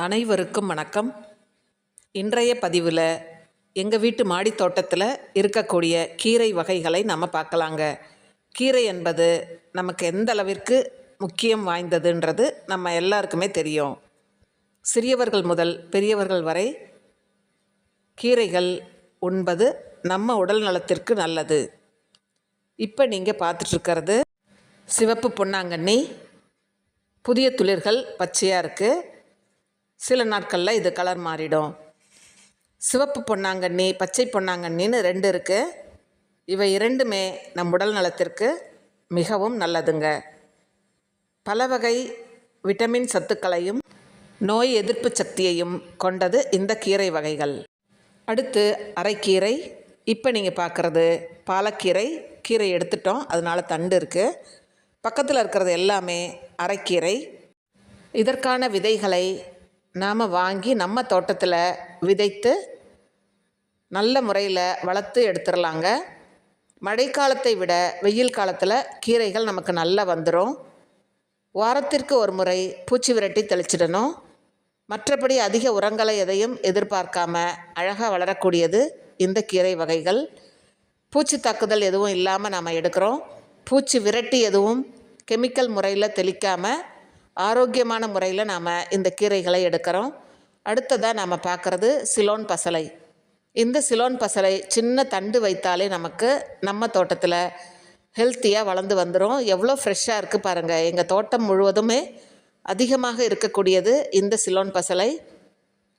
அனைவருக்கும் வணக்கம். இன்றைய பதிவில் எங்கள் வீட்டு மாடி தோட்டத்தில் இருக்கக்கூடிய கீரை வகைகளை நம்ம பார்க்கலாங்க. கீரை என்பது நமக்கு எந்த அளவிற்கு முக்கியம் வாய்ந்ததுன்றது நம்ம எல்லாருக்குமே தெரியும். சிறியவர்கள் முதல் பெரியவர்கள் வரை கீரைகள் உண்பது நம்ம உடல் நலத்திற்கு நல்லது. இப்போ நீங்கள் பார்த்துட்ருக்கிறது சிவப்பு பொன்னாங்கண்ணி புதிய துளிர்கள் பச்சையாக இருக்குது சில நாட்களில் இது கலர் மாறிடும். சிவப்பு பொன்னாங்கண்ணி பச்சை பொன்னாங்கண்ணின்னு ரெண்டு இருக்குது இவை இரண்டுமே நம் உடல் நலத்திற்கு மிகவும் நல்லதுங்க. பல வகை விட்டமின் சத்துக்களையும் நோய் எதிர்ப்பு சக்தியையும் கொண்டது இந்த கீரை வகைகள். அடுத்து அரைக்கீரை. இப்போ நீங்கள் பார்க்குறது பாலக்கீரை. கீரை எடுத்துட்டோம் அதனால் தண்டு இருக்குது பக்கத்தில் இருக்கிறது எல்லாமே அரைக்கீரை. இதற்கான விதைகளை நாம் வாங்கி நம்ம தோட்டத்தில் விதைத்து நல்ல முறையில் வளர்த்து எடுத்துடலாங்க மழைக்காலத்தை விட வெயில் காலத்தில் கீரைகள் நமக்கு நல்லா வந்துடும் வாரத்திற்கு ஒரு முறை பூச்சி விரட்டி தெளிச்சிடணும். மற்றபடி அதிக உரங்களை எதையும் எதிர்பார்க்காம அழகாக வளரக்கூடியது இந்த கீரை வகைகள். பூச்சி தாக்குதல் எதுவும் இல்லாமல் நாம் எடுக்கிறோம். பூச்சி விரட்டி எதுவும் கெமிக்கல் முறையில் தெளிக்காமல் ஆரோக்கியமான முறையில் நாம் இந்த கீரைகளை எடுக்கிறோம். அடுத்ததாக நாம் பார்க்குறது சிலோன் பசலை. இந்த சிலோன் பசலை சின்ன தண்டு வைத்தாலே நமக்கு நம்ம தோட்டத்தில் ஹெல்த்தியாக வளர்ந்து வந்துடும் எவ்வளோ ஃப்ரெஷ்ஷாக இருக்குது பாருங்கள் எங்கள் தோட்டம் முழுவதுமே அதிகமாக இருக்கக்கூடியது இந்த சிலோன் பசலை.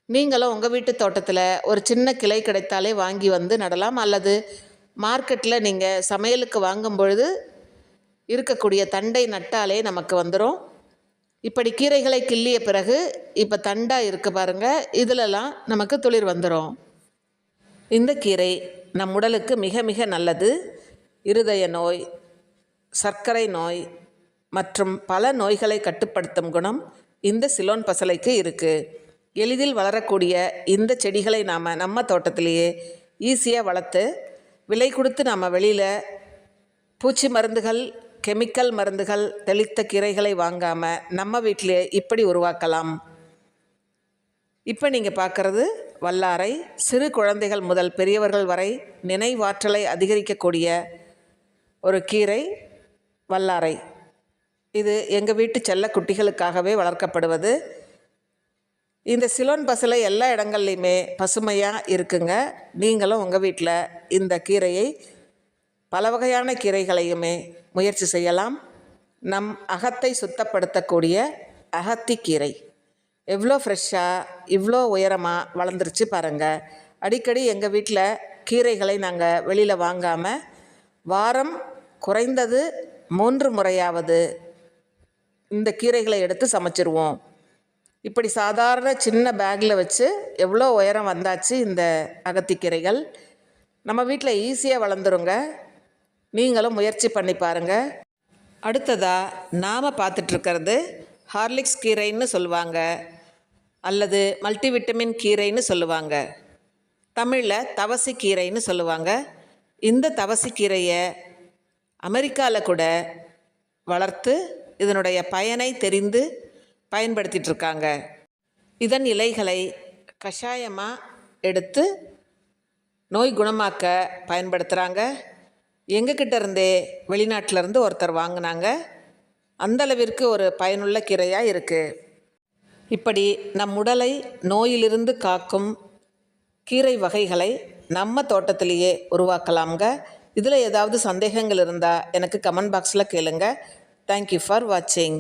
நீங்களும் உங்கள் வீட்டு தோட்டத்தில் ஒரு சின்ன கிளை கிடைத்தாலே வாங்கி வந்து நடலாம். அல்லது மார்க்கெட்டில் நீங்கள் சமையலுக்கு வாங்கும் பொழுது இருக்கக்கூடிய தண்டை நட்டாலே நமக்கு வந்துடும் இப்படி கீரைகளை கிள்ளிய பிறகு இப்போ தண்டாக இருக்குது பாருங்கள் இதிலெல்லாம் நமக்கு துளிர் வந்துடும் இந்த கீரை நம் உடலுக்கு மிக மிக நல்லது. இருதய நோய் சர்க்கரை நோய் மற்றும் பல நோய்களை கட்டுப்படுத்தும் குணம் இந்த சிலோன் பசலைக்கு இருக்குது எளிதில் வளரக்கூடிய இந்த செடிகளை நாம் நம்ம தோட்டத்திலேயே ஈஸியாக வளர்த்து விலை கொடுத்து நாம் வெளியில் பூச்சி மருந்துகள் கெமிக்கல் மருந்துகள் தெளித்த கீரைகளை வாங்காமல் நம்ம வீட்டிலே இப்படி உருவாக்கலாம். இப்போ நீங்கள் பார்க்குறது வல்லாரை சிறு குழந்தைகள் முதல் பெரியவர்கள் வரை நினைவாற்றலை அதிகரிக்கக்கூடிய ஒரு கீரை வல்லாரை. இது எங்கள் வீட்டு செல்ல குட்டிகளுக்காகவே வளர்க்கப்படுவது. இந்த சிலோன் பசலை எல்லா இடங்கள்லையுமே பசுமையாக இருக்குங்க. நீங்களும் உங்கள் வீட்டில் இந்த கீரையை பல வகையான கீரைகளையுமே முயற்சி செய்யலாம். நம் அகத்தை சுத்தப்படுத்தக்கூடிய அகத்திக்கீரை எவ்வளோ ஃப்ரெஷ்ஷாக இவ்வளோ உயரமாக வளர்ந்துருச்சு பாருங்கள் அடிக்கடி எங்கள் வீட்டில் கீரைகளை நாங்கள் வெளியில் வாங்காமல் வாரம் குறைந்தது மூன்று முறையாவது இந்த கீரைகளை எடுத்து சமைச்சிருவோம். இப்படி சாதாரண சின்ன பேக்கில் வச்சு எவ்வளோ உயரம் வந்தாச்சு இந்த அகத்திக்கீரைகள் நம்ம வீட்டில் ஈஸியாக வளர்ந்துருங்க. நீங்களும் முயற்சி பண்ணி பாருங்கள் அடுத்ததாக நாம் பார்த்துட்ருக்கிறது ஹார்லிக்ஸ் கீரைன்னு சொல்லுவாங்க. அல்லது மல்டிவிட்டமின் கீரைன்னு சொல்லுவாங்க. தமிழில் தவசி கீரைன்னு சொல்லுவாங்க. இந்த தவசி கீரையை அமெரிக்காவில் கூட வளர்த்து இதனுடைய பயனை தெரிந்து பயன்படுத்திகிட்ருக்காங்க இதன் இலைகளை கஷாயமாக எடுத்து நோய் குணமாக்க பயன்படுத்துகிறாங்க எங்ககிட்ட இருந்தே வெளிநாட்டிலேருந்து ஒருத்தர் வாங்கினாங்க. அந்தளவிற்கு ஒரு பயனுள்ள கீரையாக இருக்குது இப்படி நம் உடலை நோயிலிருந்து காக்கும் கீரை வகைகளை நம்ம தோட்டத்திலேயே உருவாக்கலாம்ங்க. இதில் ஏதாவது சந்தேகங்கள் இருந்தால் எனக்கு கமெண்ட் பாக்ஸில் கேளுங்க. தேங்க்யூ ஃபார் வாட்சிங்